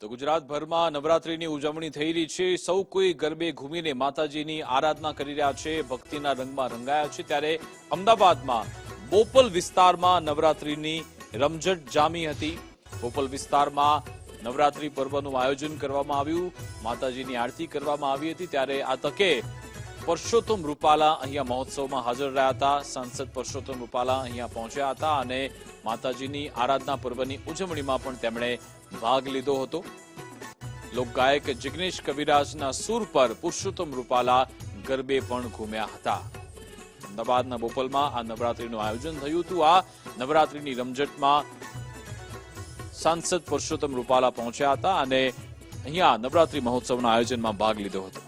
તો ગુજરાતભરમાં નવરાત્રિની ઉજવણી થઈ રહી છે. સૌ કોઈ ગરબે ઘૂમીને માતાજીની આરાધના કરી રહ્યા છે. ભક્તિના રંગમાં રંગાયા છે. ત્યારે અમદાવાદમાં બોપલ વિસ્તારમાં નવરાત્રિની રમઝટ જામી હતી. બોપલ વિસ્તારમાં નવરાત્રી પર્વનું આયોજન કરવામાં આવ્યું. માતાજીની આરતી કરવામાં આવી હતી. ત્યારે આ તકે પરસોત્તમ રૂપાલા અહીંયા મહોત્સવમાં હાજર રહ્યા હતા. સાંસદ પરસોત્તમ રૂપાલા અહીંયા પહોંચ્યા હતા અને માતાજીની આરાધના પર્વની ઉજવણીમાં પણ તેમણે ભાગ લીધો હતો. લોકગાયક જિગ્નેશ કવિરાજના સૂર પર પુરુષોત્તમ રૂપાલા ગરબે પણ ઘૂમ્યા હતા. અમદાવાદના બોપલમાં આ નવરાત્રીનું આયોજન થયું હતું. આ નવરાત્રીની રમઝટમાં સાંસદ પુરુષોત્તમ રૂપાલા પહોંચ્યા હતા અને અહીંયા નવરાત્રી મહોત્સવના આયોજનમાં ભાગ લીધો હતો.